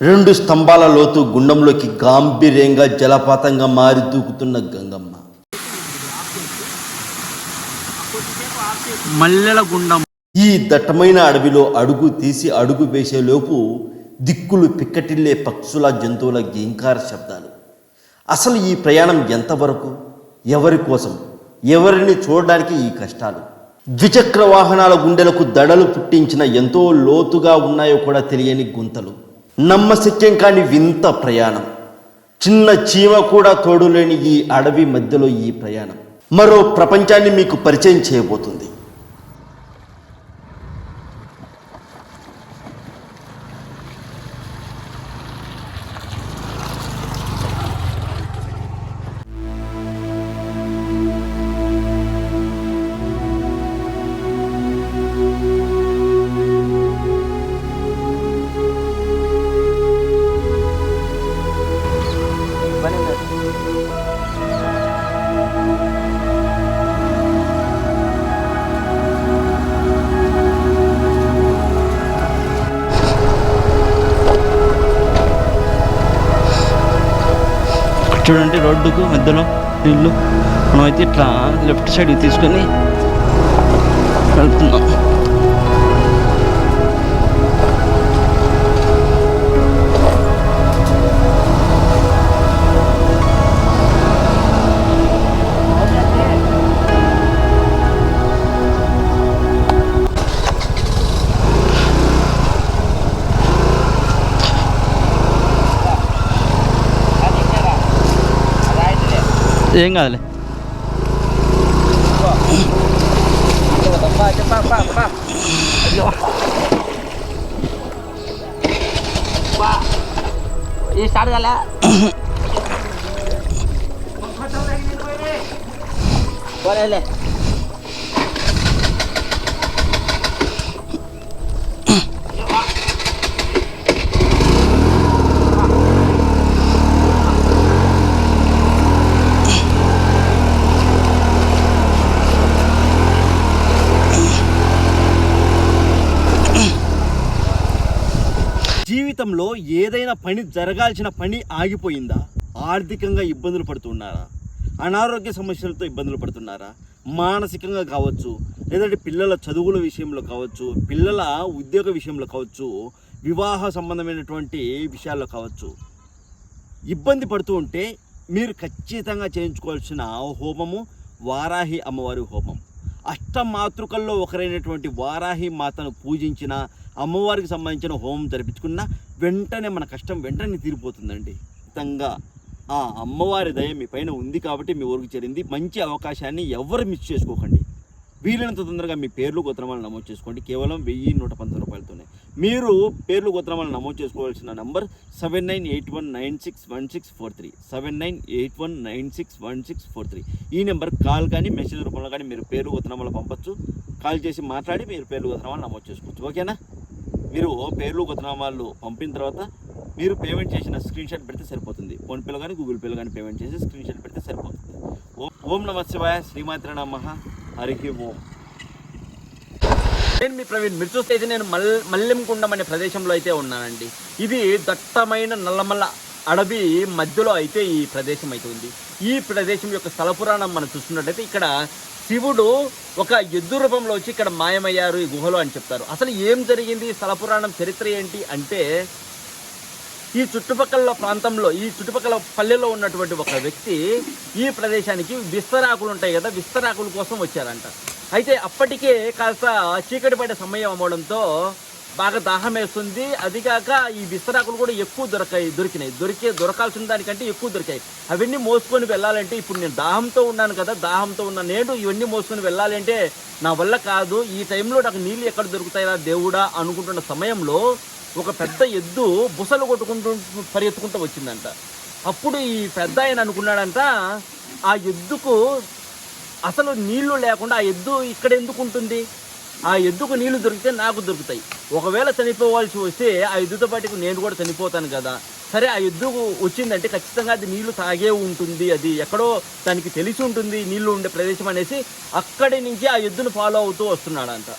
రెండు స్తంభాల లోతు గుండంలోకి గాంభీర్యంగా జలపాతంగా మారి దూకుతున్న గంగమ్మ. మల్లెల గుండం. ఈ దట్టమైన అడవిలో అడుగు తీసి అడుగు వేసేలోపు దిక్కులు పిక్కటిల్లే పక్షుల జంతువుల గీంకార శబ్దాలు. అసలు ఈ ప్రయాణం ఎంతవరకు? ఎవరి కోసం? ఎవరిని చూడడానికి ఈ కష్టాలు? ద్విచక్ర వాహనాల గుండెలకు దడలు పుట్టించిన ఎంతో లోతుగా ఉన్నాయో కూడా తెలియని గుంతలు. నమ్మశక్యం కాని వింత ప్రయాణం. చిన్న చీమ కూడా తోడులేని ఈ అడవి మధ్యలో ఈ ప్రయాణం. మరో ప్రపంచాన్ని మీకు పరిచయం చేయబోతుంది. రోడ్డుకు మధ్యలో ఇల్లు మనమైతే ఇట్లా లెఫ్ట్ సైడ్ తీసుకొని వెళ్తున్నాం. ఏం కాదులే ఈ స్టార్ట్ కాలే పోలేలే జీవితంలో ఏదైనా పని జరగాల్సిన పని ఆగిపోయిందా? ఆర్థికంగా ఇబ్బందులు పడుతున్నారా? అనారోగ్య సమస్యలతో ఇబ్బందులు పడుతున్నారా? మానసికంగా కావచ్చు లేదంటే పిల్లల చదువుల విషయంలో కావచ్చు పిల్లల ఉద్యోగ విషయంలో కావచ్చు వివాహ సంబంధమైనటువంటి విషయాల్లో కావచ్చు. ఇబ్బంది పడుతూ ఉంటే మీరు ఖచ్చితంగా చేయించుకోవాల్సిన హోమము వారాహి అమ్మవారి హోమం. అష్టమాతృకల్లో ఒకరైనటువంటి వారాహి మాతను పూజించిన అమ్మవారికి సంబంధించిన హోమం జరిపించుకున్న వెంటనే మన కష్టం వెంటనే తీరిపోతుందండి. ఖచ్చితంగా ఆ అమ్మవారి దయ మీ పైన ఉంది కాబట్టి మీ ఊరికి చేరింది. మంచి అవకాశాన్ని ఎవరు మిస్ చేసుకోకండి. వీలైనంత తొందరగా మీ పేర్లు గోత్రమాలు నమోదు చేసుకోండి. కేవలం వెయ్యి నూట పంతొమ్మిది రూపాయలతోనే. మీరు పేర్లు గోత్రమాలు నమోదు చేసుకోవాల్సిన number seven nine eight one nine six one six four three. Seven nine eight one nine six one six four three. ఈ నెంబర్ కాల్ కానీ మెసేజ్ రూపంలో కానీ మీరు పేర్లు గోత్రమాలు పంపొచ్చు. కాల్ చేసి మాట్లాడి మీరు పేర్లు గోత్రమాలు నమోదు చేసుకోవచ్చు. ఓకేనా? మీరు పేర్లు కొత్తనామాలు పంపిన తర్వాత మీరు పేమెంట్ చేసిన స్క్రీన్ షాట్ పెడితే సరిపోతుంది. ఫోన్పేలో కానీ గూగుల్ పేలో కానీ పేమెంట్ చేసి స్క్రీన్ షాట్ పెడితే సరిపోతుంది. ఓం ఓం నమ శివాయ శ్రీమాత్ర నమ. హరి ఓం. నేను మీ ప్రవీణ్ మీరు చూస్తే అయితే నేను మల్ మల్లెంకుండం అనే ప్రదేశంలో అయితే ఉన్నానండి. ఇది దట్టమైన నల్లమల్ల అడవి మధ్యలో అయితే ఈ ప్రదేశం అయితే ఉంది. ఈ ప్రదేశం యొక్క స్థల పురాణం మనం చూస్తున్నట్టయితే ఇక్కడ శివుడు ఒక ఎద్దు రూపంలో వచ్చి ఇక్కడ మాయమయ్యారు ఈ గుహలో అని చెప్తారు. అసలు ఏం జరిగింది? స్థలపురాణం చరిత్ర ఏంటి? అంటే ఈ చుట్టుపక్కల ప్రాంతంలో ఈ చుట్టుపక్కల పల్లెలో ఉన్నటువంటి ఒక వ్యక్తి ఈ ప్రదేశానికి విస్తరాకులు ఉంటాయి కదా విస్తరాకుల కోసం వచ్చారంట. అయితే అప్పటికే కాస్త చీకటి పడే సమయం అవ్వడంతో బాగా దాహం వేస్తుంది. అది కాక ఈ విస్తరాకులు కూడా ఎక్కువ దొరకాయి దొరికినాయి. దొరికే దొరకాల్సిన దానికంటే ఎక్కువ దొరికాయి. అవన్నీ మోసుకొని వెళ్ళాలంటే ఇప్పుడు నేను దాహంతో ఉన్నాను కదా దాహంతో ఉన్న నేను ఇవన్నీ మోసుకొని వెళ్ళాలంటే నా వల్ల కాదు. ఈ టైంలో నాకు నీళ్ళు ఎక్కడ దొరుకుతాయా దేవుడా అనుకుంటున్న సమయంలో ఒక పెద్ద ఎద్దు బుసలు కొట్టుకుంటూ పరిగెత్తుకుంటూ వచ్చిందంట. అప్పుడు ఈ పెద్ద ఆయన అనుకున్నాడంట ఆ ఎద్దుకు అసలు నీళ్ళు లేకుండా ఆ ఎద్దు ఇక్కడ ఎందుకు ఉంటుంది? ఆ ఎద్దుకు నీళ్ళు దొరికితే నాకు దొరుకుతాయి. ఒకవేళ చనిపోవాల్సి వస్తే ఆ ఎద్దుతో పాటుకు నేను కూడా చనిపోతాను కదా. సరే ఆ ఎద్దు వచ్చిందంటే ఖచ్చితంగా అది నీళ్ళు తాగే ఉంటుంది. అది ఎక్కడో దానికి తెలిసి ఉంటుంది నీళ్ళు ఉండే ప్రదేశం అనేసి అక్కడి నుంచి ఆ ఎద్దును ఫాలో అవుతూ వస్తున్నాడంట.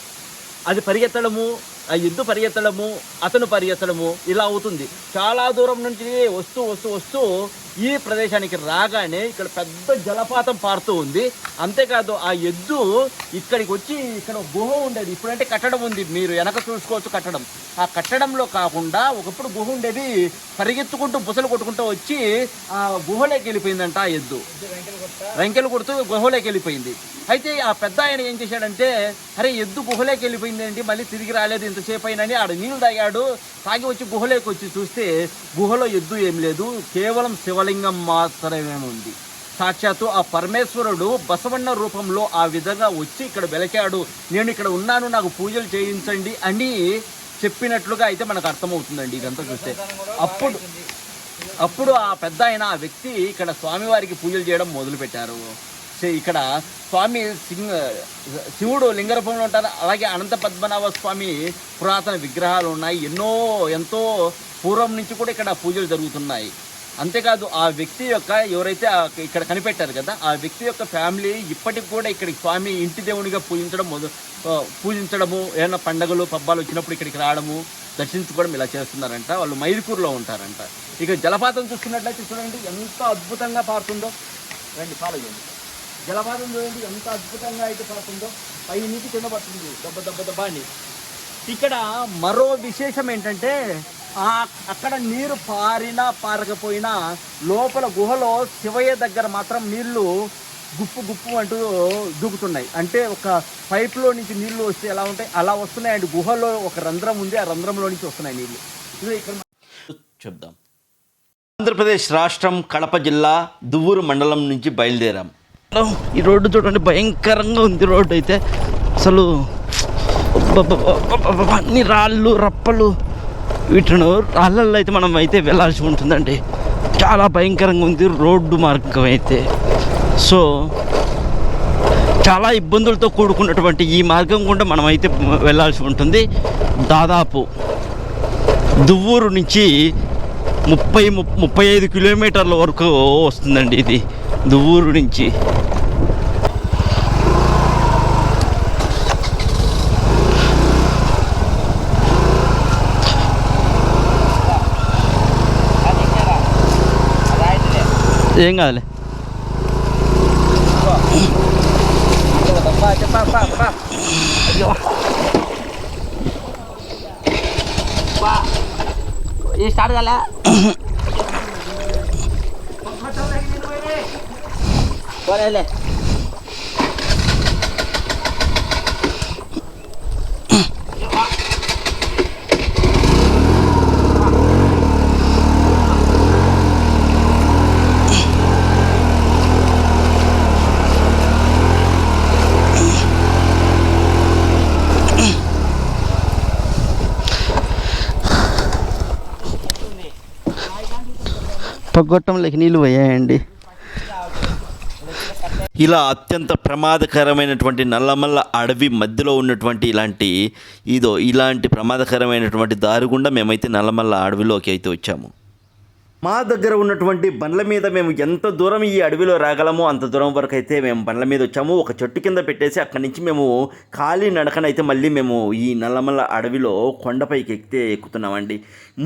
అది పరిగెత్తడము ఆ ఎద్దు పరిగెత్తడము అతను పరిగెత్తడము ఇలా అవుతుంది. చాలా దూరం నుంచి వస్తూ వస్తూ వస్తూ ఈ ప్రదేశానికి రాగానే ఇక్కడ పెద్ద జలపాతం పారుతూ ఉంది. అంతేకాదు ఆ ఎద్దు ఇక్కడికి వచ్చి ఇక్కడ గుహ ఉండేది. ఇప్పుడంటే కట్టడం ఉంది. మీరు వెనక చూసుకోవచ్చు కట్టడం. ఆ కట్టడంలో కాకుండా ఒకప్పుడు గుహ ఉండేది. పరిగెత్తుకుంటూ బుసలు కొట్టుకుంటూ వచ్చి ఆ గుహలోకి వెళ్ళిపోయిందంట ఆ ఎద్దు. రంకెలు కొడుతూ గుహలోకి వెళ్ళిపోయింది. అయితే ఆ పెద్ద ఆయన ఏం చేశాడంటే అరే ఎద్దు గుహలోకి వెళ్ళిపోయింది ఏంటి? మళ్ళీ తిరిగి రాలేదు. ఇంతసేపు అయినని ఆడ నీళ్ళు తాగాడు. తాగి వచ్చి గుహలోకి వచ్చి చూస్తే గుహలో ఎద్దు ఏం లేదు. కేవలం శివలింగం మాత్రమే ఉంది సాక్షాత్తు ఆ పరమేశ్వరుడు బసవన్న రూపంలో ఆ విధంగా వచ్చి ఇక్కడ వెలకాడు నేను ఇక్కడ ఉన్నాను నాకు పూజలు చేయించండి అని చెప్పినట్లుగా అయితే మనకు అర్థమవుతుందండి ఇదంతా చూస్తే. అప్పుడు అప్పుడు ఆ పెద్ద ఆయన ఆ వ్యక్తి ఇక్కడ స్వామివారికి పూజలు చేయడం మొదలుపెట్టారు. ఇక్కడ స్వామి సింగ్ శివుడు లింగరూపంలో ఉంటారు. అలాగే అనంత పద్మనాభ స్వామి పురాతన విగ్రహాలు ఉన్నాయి. ఎన్నో ఎంతో పూర్వం నుంచి కూడా ఇక్కడ పూజలు జరుగుతున్నాయి. అంతేకాదు ఆ వ్యక్తి యొక్క ఎవరైతే ఇక్కడ కనిపెట్టారు కదా ఆ వ్యక్తి యొక్క ఫ్యామిలీ ఇప్పటికి కూడా ఇక్కడ స్వామి ఇంటి దేవునిగా పూజించడం మొదలు పూజించడము ఏమైనా పండగలు పబ్బాలు వచ్చినప్పుడు ఇక్కడికి రావడము దర్శించుకోవడం ఇలా చేస్తున్నారంట. వాళ్ళు మైదుకూరులో ఉంటారంట. ఇక జలపాతం చూస్తున్నట్లయితే చూడండి ఎంత అద్భుతంగా పారుతుందో. రండి ఫాలో చేయండి. జలపాతం చూడండి ఎంత అద్భుతంగా అయితే పారుతుందో. పై నీటి కింద పడుతుంది. దెబ్బ దెబ్బ దెబ్బ అని. ఇక్కడ మరో విశేషం ఏంటంటే అక్కడ నీరు పారినా పారకపోయినా లోపల గుహలో శివయ్య దగ్గర మాత్రం నీళ్ళు గుప్పు గుప్పు అంటూ దూకుతున్నాయి. అంటే ఒక పైప్లో నుంచి నీళ్ళు వస్తే ఎలా ఉంటాయి? అలా వస్తున్నాయి. అండ్ గుహలో ఒక రంధ్రం ఉంది. ఆ రంధ్రంలో నుంచి వస్తున్నాయి నీళ్ళు. ఇక్కడ చెప్దాం. ఆంధ్రప్రదేశ్ రాష్ట్రం కడప జిల్లా దువ్వూరు మండలం నుంచి బయలుదేరాం. ఈ రోడ్డు చూడండి భయంకరంగా ఉంది రోడ్డు అయితే. అసలు అన్ని రాళ్ళు రప్పలు. వీటిను రాళ్ళల్లో అయితే మనం అయితే వెళ్ళాల్సి ఉంటుందండి. చాలా భయంకరంగా ఉంది రోడ్డు మార్గం అయితే. సో చాలా ఇబ్బందులతో కూడుకున్నటువంటి ఈ మార్గం గుండా మనం అయితే వెళ్ళాల్సి ఉంటుంది. దాదాపు దువ్వూరు నుంచి ముప్పై ముప్పై ఐదు కిలోమీటర్ల వరకు వస్తుందండి ఇది. దువ్వూరు నుంచి. ఏం కాదులే ఈ స్టార్ట్ కాలే పోలేలే తొగ్గొట్టంలోకి నీళ్ళు పోయాయండి. ఇలా అత్యంత ప్రమాదకరమైనటువంటి నల్లమల్ల అడవి మధ్యలో ఉన్నటువంటి ఇలాంటి ఇదో ఇలాంటి ప్రమాదకరమైనటువంటి దారి గుండా మేమైతే నల్లమల్ల అడవిలోకి అయితే వచ్చాము. మా దగ్గర ఉన్నటువంటి బండ్ల మీద మేము ఎంత దూరం ఈ అడవిలో రాగలమో అంత దూరం వరకు అయితే మేము బండ్ల మీద వచ్చాము. ఒక చెట్టు కింద పెట్టేసి అక్కడి నుంచి మేము ఖాళీ నడకనైతే మళ్ళీ మేము ఈ నల్లమల్ల అడవిలో కొండపైకి ఎక్కితే ఎక్కుతున్నామండి.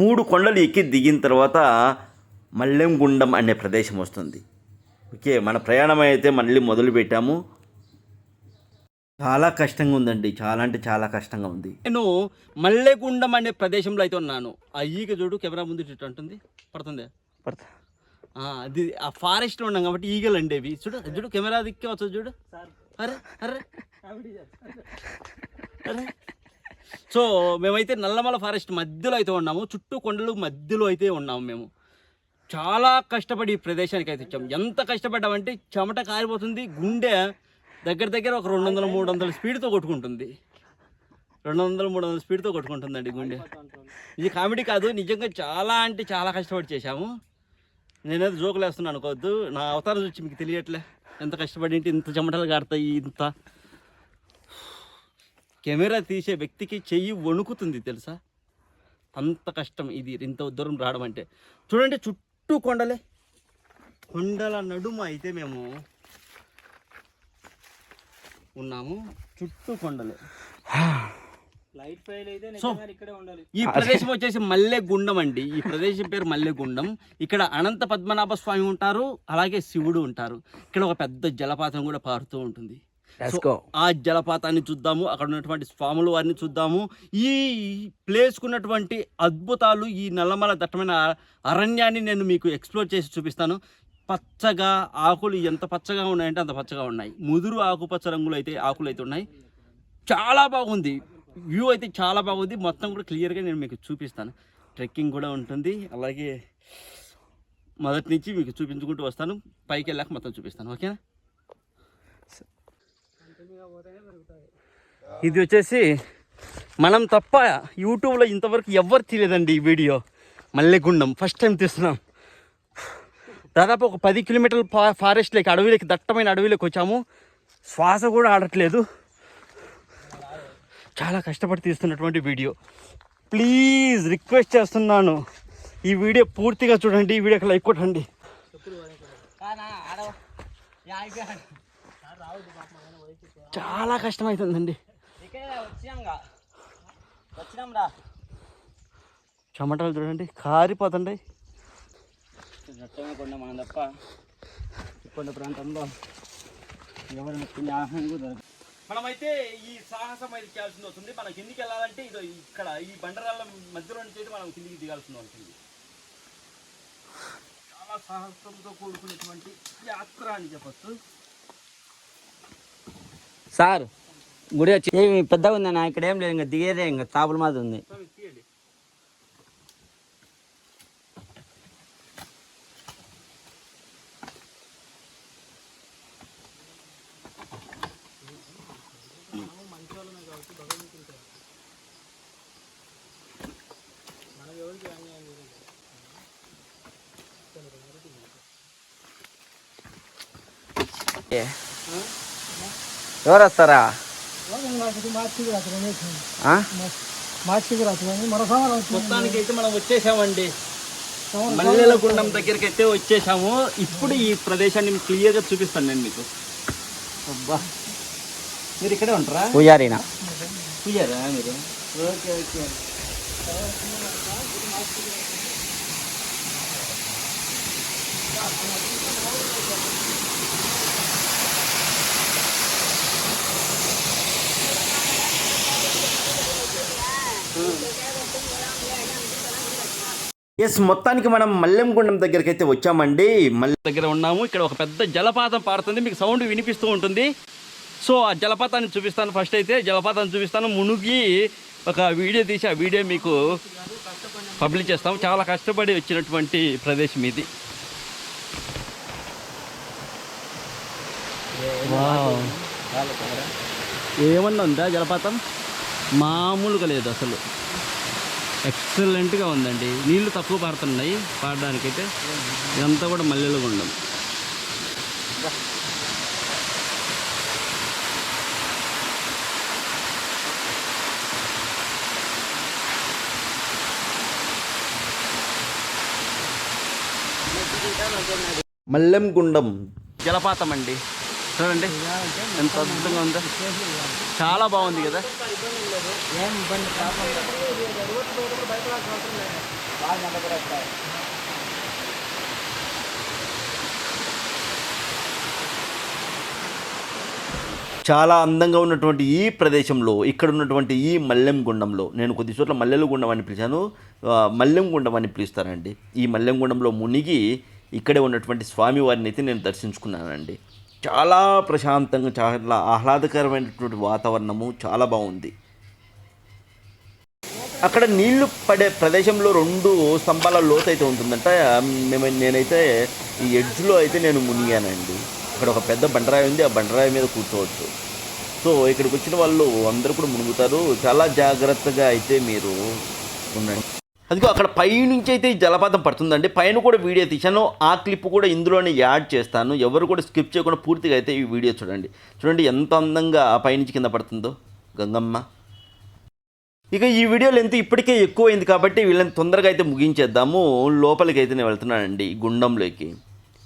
మూడు కొండలు ఎక్కి దిగిన తర్వాత మల్లెంగుండం అనే ప్రదేశం వస్తుంది. ఓకే మన ప్రయాణం అయితే మళ్ళీ మొదలు పెట్టాము. చాలా కష్టంగా ఉందండి. చాలా అంటే చాలా కష్టంగా ఉంది. నేను మల్లెగుండం అనే ప్రదేశంలో అయితే ఉన్నాను. ఆ ఈగ చూడు కెమెరా ముందు ఇటు అంటుంది. పడుతుంది? అది ఆ ఫారెస్ట్లో ఉన్నాం కాబట్టి ఈగలు అండేవి. చూడు చూడు కెమెరా దిక్కే వస్తుంది చూడు. అరే అరే. అరే. సో మేమైతే నల్లమల ఫారెస్ట్ మధ్యలో అయితే ఉన్నాము. చుట్టూ కొండలు మధ్యలో అయితే ఉన్నాము మేము. చాలా కష్టపడి ఈ ప్రదేశానికి అయితే వచ్చాం. ఎంత కష్టపడ్డామంటే చెమట కారిపోతుంది గుండె దగ్గర దగ్గర ఒక రెండు వందల మూడు వందల స్పీడ్తో కొట్టుకుంటుంది. రెండు వందల మూడు వందల స్పీడ్తో కొట్టుకుంటుందండి గుండె. ఇది కామెడీ కాదు నిజంగా చాలా అంటే చాలా కష్టపడి చేశాము. నేనేదో జోకులు వేస్తున్నాను అనుకోవద్దు. నా అవతారం చూసి మీకు తెలియట్లే. ఎంత కష్టపడి ఇంత చెమటలు కాడతాయి ఇంత. కెమెరా తీసే వ్యక్తికి చెయ్యి వణుకుతుంది తెలుసా? అంత కష్టం ఇది ఇంత దూరం రావడం అంటే. చూడండి చుట్టూ కొండలే. కొండల నడుమ అయితే మేము ఉన్నాము. చుట్టూ కొండలే. లైట్ ఫెయిల్ అయితే సో నిజంగా ఇక్కడే ఉండాలి. ఈ ప్రదేశం వచ్చేసి మల్లె గుండం అండి. ఈ ప్రదేశం పేరు మల్లె గుండం ఇక్కడ అనంత పద్మనాభ స్వామి ఉంటారు అలాగే శివుడు ఉంటారు. ఇక్కడ ఒక పెద్ద జలపాతం కూడా పారుతూ ఉంటుంది. ఆ జలపాతాన్ని చూద్దాము అక్కడ ఉన్నటువంటి స్వాముల వారిని చూద్దాము. ఈ ప్లేస్కు ఉన్నటువంటి అద్భుతాలు ఈ నల్లమల దట్టమైన అరణ్యాన్ని నేను మీకు ఎక్స్ప్లోర్ చేసి చూపిస్తాను. పచ్చగా ఆకులు ఎంత పచ్చగా ఉన్నాయంటే అంత పచ్చగా ఉన్నాయి. ముదురు ఆకుపచ్చ రంగులు అయితే ఆకులు అయితే ఉన్నాయి. చాలా బాగుంది. వ్యూ అయితే చాలా బాగుంది. మొత్తం కూడా క్లియర్గా నేను మీకు చూపిస్తాను. ట్రెక్కింగ్ కూడా ఉంటుంది. అలాగే మొదటి నుంచి మీకు చూపించుకుంటూ వస్తాను. పైకి వెళ్ళాక మొత్తం చూపిస్తాను. ఓకేనా? ఇది వచ్చేసి మనం తప్ప యూట్యూబ్లో ఇంతవరకు ఎవ్వరు తీయలేదండి ఈ వీడియో. మల్లెగుండం ఫస్ట్ టైం తీస్తున్నాం. దాదాపు ఒక పది కిలోమీటర్ల ఫా ఫారెస్ట్లోకి అడవిలోకి దట్టమైన అడవిలోకి వచ్చాము. శ్వాస కూడా ఆడట్లేదు. చాలా కష్టపడి తీస్తున్నటువంటి వీడియో. ప్లీజ్ రిక్వెస్ట్ చేస్తున్నాను. ఈ వీడియో పూర్తిగా చూడండి ఈ వీడియోకి లైక్ కొట్టండి. చాలా కష్టమవుతుందండి చెమటలు చూడండి దట్టమే కొండ మనం తప్ప కొండ ప్రాంతంలో ఎవరు తినే ఆహారం కూడా దొరకదు. మనమైతే ఈ సాహసం అయితే చేయాల్సింది వస్తుంది మనం కిందికి వెళ్ళాలంటే ఇదో ఇక్కడ ఈ బండరాళ్ళ మధ్యలో నుంచి అయితే మనం కిందికి దిగాల్సింది ఉంటుంది చాలా సాహసంతో కూడుకున్నటువంటి యాత్ర అని చెప్పచ్చు. సార్ గుడి వచ్చి ఏమి పెద్దగా ఉందన్న ఇక్కడ ఏం లేదు ఇంకా దిగేదే ఇంకా తాపుల మాది ఉంది Yeah. ఎవరు వస్తారా? మొత్తానికి అయితే మనం వచ్చేసామండి. మల్లెల గుండం దగ్గరికి అయితే వచ్చేసాము. ఇప్పుడు ఈ ప్రదేశాన్ని క్లియర్గా చూపిస్తాను నేను మీకు. అబ్బా. మీరు ఇక్కడే ఉంటారా? పూజారినా? పూజారా మీరు? Okay okay. ఎస్ మొత్తానికి మనం మల్లెంగుండం దగ్గరికి అయితే వచ్చామండి. మల్లె దగ్గర ఉన్నాము. ఇక్కడ ఒక పెద్ద జలపాతం పారుతుంది. మీకు సౌండ్ వినిపిస్తూ ఉంటుంది. సో ఆ జలపాతాన్ని చూపిస్తాను. ఫస్ట్ అయితే జలపాతాన్ని చూపిస్తాను. మునిగి ఒక వీడియో తీసి ఆ వీడియో మీకు పబ్లిష్ చేస్తాము. చాలా కష్టపడి వచ్చినటువంటి ప్రదేశం ఇది. వావ్. ఏమన్నా ఉందా జలపాతం? మామూలుగా లేదు అసలు. ఎక్సలెంట్గా ఉందండి. నీళ్ళు తక్కువ పారుతున్నాయి. పాడడానికైతే ఇదంతా కూడా మల్లెల గుండం. మల్లెంగుండం జలపాతం అండి. చూడండి. ఎంత అద్భుతంగా ఉందో. చాలా బాగుంది కదా. చాలా అందంగా ఉన్నటువంటి ఈ ప్రదేశంలో ఇక్కడ ఉన్నటువంటి ఈ మల్లెం గుండంలో నేను కొద్ది చోట్ల మల్లెలగుండం అని పిలిచాను. మల్లెంగుండం మల్లెం గుండం అని పిలుస్తానండి. ఈ మల్లెం గుండంలో మునిగి ఇక్కడే ఉన్నటువంటి స్వామివారిని అయితే నేను దర్శించుకున్నానండి. చాలా ప్రశాంతంగా చాలా ఆహ్లాదకరమైనటువంటి వాతావరణము చాలా బాగుంది. అక్కడ నీళ్ళు పడే ప్రదేశంలో రెండు స్తంభాల లోతు అయితే ఉంటుందంట మేము నేనైతే ఈ ఎడ్జ్లో అయితే నేను మునిగానండి. అక్కడ ఒక పెద్ద బండరాయి ఉంది. ఆ బండరాయి మీద కూర్చోవచ్చు. సో ఇక్కడికి వచ్చిన వాళ్ళు అందరూ కూడా మునుగుతారు. చాలా జాగ్రత్తగా అయితే మీరు ఉండండి. అదిగో అక్కడ పైనుంచి అయితే ఈ జలపాతం పడుతుందండి. పైన కూడా వీడియో తీశాను. ఆ క్లిప్ కూడా ఇందులోనే యాడ్ చేస్తాను. ఎవరు కూడా స్కిప్ చేయకుండా పూర్తిగా అయితే ఈ వీడియో చూడండి. చూడండి ఎంత అందంగా ఆ పైనుంచి కింద పడుతుందో. గంగమ్మ. ఇక ఈ వీడియో లెంత్ ఇప్పటికే ఎక్కువైంది కాబట్టి వీళ్ళని తొందరగా అయితే ముగించేద్దాము. లోపలికి అయితే నేను వెళ్తున్నానండి గుండంలోకి.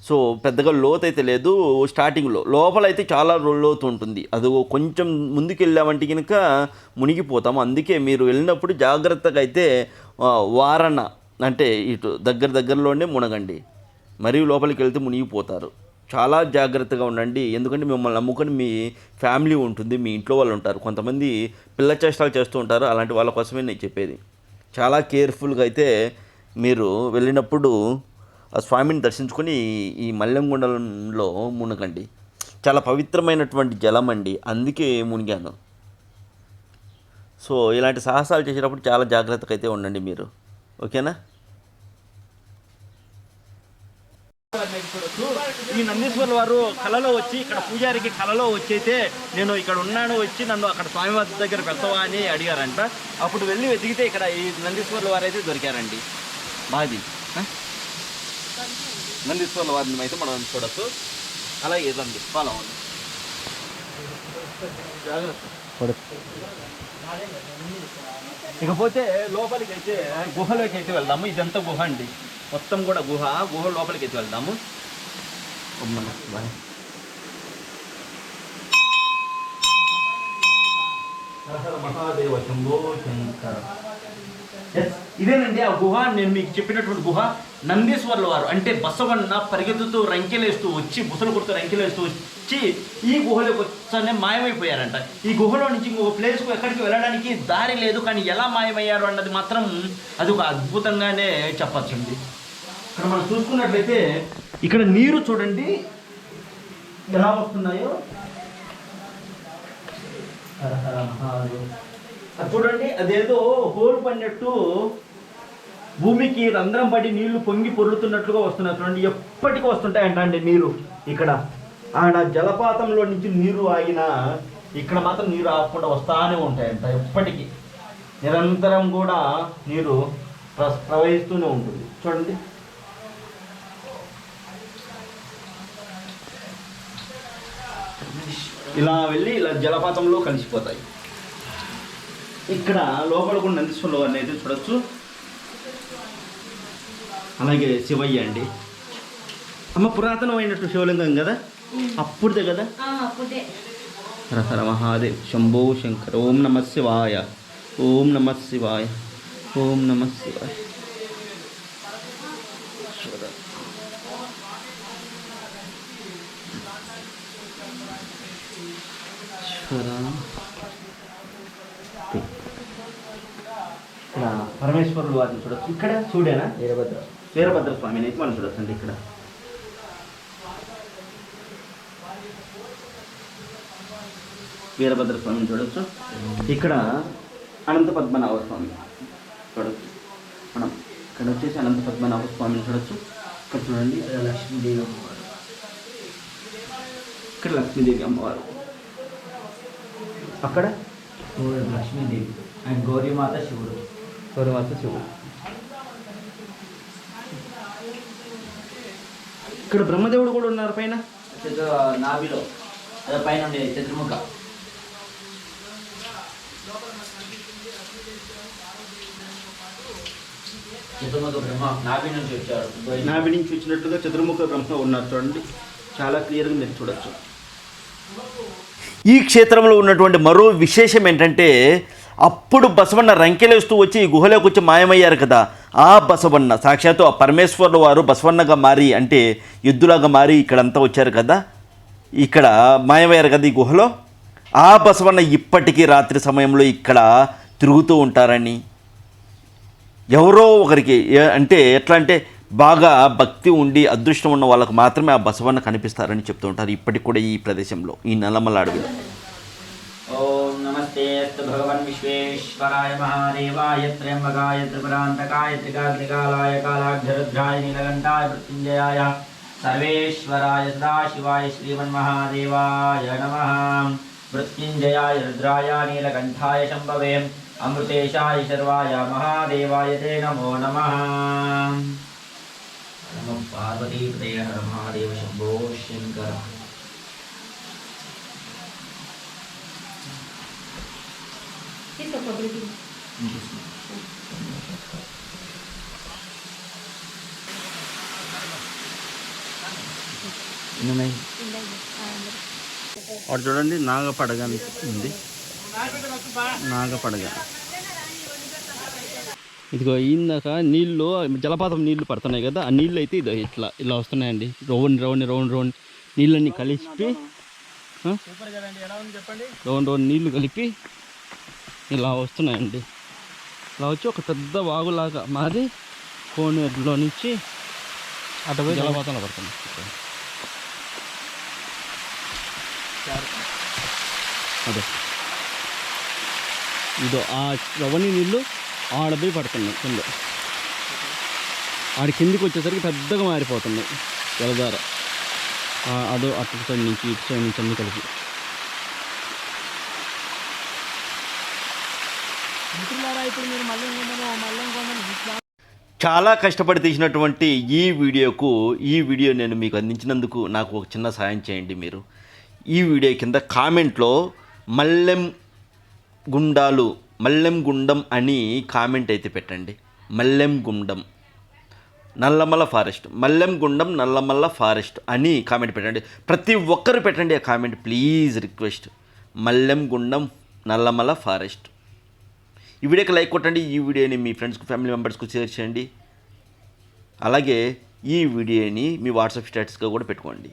సో పెద్దగా లోతు అయితే లేదు స్టార్టింగ్లో లోపల అయితే చాలా లోతు ఉంటుంది. అది కొంచెం ముందుకు వెళ్ళామంటే కనుక మునిగిపోతాము అందుకే మీరు వెళ్ళినప్పుడు జాగ్రత్తగా అయితే వారణ అంటే ఇటు దగ్గర దగ్గరలోనే మునగండి. మరియు లోపలికి వెళ్తే మునిగిపోతారు. చాలా జాగ్రత్తగా ఉండండి. ఎందుకంటే మిమ్మల్ని నమ్ముకొని మీ ఫ్యామిలీ ఉంటుంది. మీ ఇంట్లో వాళ్ళు ఉంటారు. కొంతమంది పిల్ల చేష్టాలు చేస్తూ ఉంటారు. అలాంటి వాళ్ళ కోసమే నేను చెప్పేది. చాలా కేర్ఫుల్గా అయితే మీరు వెళ్ళినప్పుడు ఆ స్వామిని దర్శించుకొని ఈ మల్లెంగుండంలో మునకండి చాలా పవిత్రమైనటువంటి జలం అండి అందుకే మునిగాను. సో ఇలాంటి సాహసాలు చేసేటప్పుడు చాలా జాగ్రత్తగా అయితే ఉండండి మీరు. ఓకేనా? ఈ నందీశ్వర్ వారు కళలో వచ్చి ఇక్కడ పూజారికి కళలో వచ్చైతే నేను ఇక్కడ ఉన్నాను వచ్చి నన్ను అక్కడ స్వామివారి దగ్గర పెడతావా అని అడిగారంట. అప్పుడు వెళ్ళి వెతికితే ఇక్కడ ఈ నందీశ్వర్ వారు అయితే దొరికారండి బాది నందీశ్వరుల వారిని అయితే మనం చూడొచ్చు. అలాగే రండి ఫాలో అవ్వండి ఇకపోతే లోపలికి అయితే గుహలోకి అయితే వెళ్దాము. ఇదంతా గుహ అండి. మొత్తం కూడా గుహ. గుహ లోపలికి అయితే వెళ్దాము హర మహాదేవ శంభో శంకర. ఇదేనండి ఆ గుహ నేను మీకు చెప్పినటువంటి గుహ. నందీశ్వర్ల వారు అంటే బసవన్న పరిగెత్తుతూ రంకెలేస్తూ వచ్చి బుసలు కొడుతూ రంకెలేస్తూ వచ్చి ఈ గుహలోకి వచ్చానే మాయమైపోయారంట. ఈ గుహలో నుంచి ఇంకొక ప్లేస్కు ఎక్కడికి వెళ్ళడానికి దారి లేదు కానీ ఎలా మాయమయ్యారు అన్నది మాత్రం అది ఒక అద్భుతంగానే చెప్పచ్చండి. ఇక్కడ మనం చూసుకున్నట్లయితే ఇక్కడ నీరు చూడండి. ఎలా వస్తున్నాయో? హర హర చూడండి అదేదో హోల్ పడినట్టు భూమికి రంధ్రం పడి నీళ్ళు పొంగి పొర్లుతున్నట్లుగా వస్తున్నాయి చూడండి ఎప్పటికీ వస్తుంటాయంట అండి నీరు ఇక్కడ. ఆడ జలపాతంలో నుంచి నీరు ఆగినా ఇక్కడ మాత్రం నీరు ఆగకుండా వస్తానే ఉంటాయంట ఎప్పటికీ. నిరంతరం కూడా నీరు ప్ర ప్రవహిస్తూనే ఉంటుంది. చూడండి. ఇలా వెళ్ళి ఇలా జలపాతంలో కలిసిపోతాయి. ఇక్కడ లోపల కూడా నందీశ్వరులు వారిని అయితే చూడొచ్చు. అలాగే శివయ్య అండి. అమ్మ పురాతనమైనట్టు శివలింగం కదా? అప్పుడుదే కదా? హర హర మహాదేవ్ శంభో శంకర ఓం నమ శివాయ ఓం నమ శివాయ ఓం నమ శివాయ. ఈశ్వర. ఇక్కడ పరమేశ్వరుడు వారిని చూడొచ్చు. ఇక్కడ చూడేనా? వీరభద్ర. వీరభద్ర స్వామిని అయితే మనం చూడొచ్చు అండి ఇక్కడ. వీరభద్ర స్వామిని చూడొచ్చు. ఇక్కడ అనంత పద్మనాభ స్వామి చూడొచ్చు. మనం ఇక్కడ వచ్చేసి అనంత పద్మనాభ స్వామిని చూడొచ్చు. ఇక్కడ చూడండి. లక్ష్మీదేవి అమ్మవారు. ఇక్కడ లక్ష్మీదేవి అమ్మవారు. అక్కడ? లక్ష్మీదేవి. అండ్ గౌరీమాత శివుడు. గౌరవాస శివుడు ఇక్కడ బ్రహ్మదేవుడు కూడా ఉన్నారు పైన? నాభిలో. అదే పైన ఉండే చతుర్ముఖ. చతుర్ముఖ బ్రహ్మ నాభి నుంచి నాభి నుంచి వచ్చినట్టుగా చతుర్ముఖ బ్రహ్మ ఉన్నారు చూడండి. చాలా క్లియర్గా మీరు చూడొచ్చు. ఈ క్షేత్రంలో ఉన్నటువంటి మరో విశేషం ఏంటంటే అప్పుడు బసవన్న రంకెలేస్తూ వచ్చి ఈ గుహలోకి వచ్చి మాయమయ్యారు కదా. ఆ బసవన్న సాక్షాత్తు ఆ పరమేశ్వరుడు వారు బసవన్నగా మారి అంటే ఎద్దులాగా మారి ఇక్కడంతా వచ్చారు కదా. ఇక్కడ మాయమయ్యారు కదా ఈ గుహలో. ఆ బసవన్న ఇప్పటికీ రాత్రి సమయంలో ఇక్కడ తిరుగుతూ ఉంటారని. ఎవరో ఒకరికి అంటే ఎట్లా అంటే బాగా భక్తి ఉండి అదృష్టం ఉన్న వాళ్ళకు మాత్రమే ఆ బసవన్న కనిపిస్తారని చెప్తూ ఉంటారు ఇప్పటికి కూడా ఈ ప్రదేశంలో ఈ నల్లమల అడవిలో नमस्तेऽस्तु भगवन् विश्वेश्वराय महादेवाय त्र्यम्बकाय त्रिपुरान्तकाय त्रिकाग्निकालाय कालाग्निरुद्राय नीलकण्ठाय मृत्युञ्जयाय सर्वेश्वराय सदाशिवाय श्रीमन्महादेवाय नमः। मृत्युञ्जयाय रुद्राय नीलकण्ठाय शम्भवे, अमृतेशाय शर्वाय महादेवाय ते नमो नमः नमः महादेव शम्भो, शङ्करः। తీసుకో కొబ్బరి ఉన్నాయి వాడు చూడండి నాగపడగ అని ఉంది. నాగపడగ ఇదిగో ఇందాక నీళ్ళు జలపాతం నీళ్ళు పడుతున్నాయి కదా ఆ నీళ్ళు అయితే ఇదో ఇట్లా ఇలా వస్తున్నాయండి. రౌండ్ రౌండ్ రౌండ్ రౌండ్ నీళ్ళన్నీ కలిపి? రౌండ్ రౌండ్ నీళ్ళు కలిపి ఇలా వస్తున్నాయండి. ఇలా వచ్చి ఒక పెద్ద వాగులాగా మారి కోనేరులో నుంచి అటు పోయి జలపాతంలో పడుతుంది. అదే. ఇదో ఆ రవణి నీళ్ళు ఆడపోయి పడుతున్నాయి కింద. ఆడ కిందికి వచ్చేసరికి పెద్దగా మారిపోతున్నాయి జలధార. అదో అటు సైడ్ నుంచి ఇటు సైడ్ నుంచి అన్ని కలిపి. చాలా కష్టపడి తీసినటువంటి ఈ వీడియోకు ఈ వీడియో నేను మీకు అందించినందుకు నాకు ఒక చిన్న సాయం చేయండి మీరు. ఈ వీడియో కింద కామెంట్లో మల్లెం గుండాలు మల్లెం గుండం అని కామెంట్ అయితే పెట్టండి. మల్లెం గుండం. నల్లమల్ల ఫారెస్ట్. మల్లెం గుండం నల్లమల్ల ఫారెస్ట్ అని కామెంట్ పెట్టండి. ప్రతి ఒక్కరు పెట్టండి ఆ comment. Please request. Mallem Gundam Nallamalla forest. ఈ వీడియోకి లైక్ కొట్టండి ఈ వీడియోని మీ ఫ్రెండ్స్కి ఫ్యామిలీ మెంబర్స్కు షేర్ చేయండి. అలాగే ఈ వీడియోని మీ వాట్సాప్ స్టేటస్గా కూడా పెట్టుకోండి.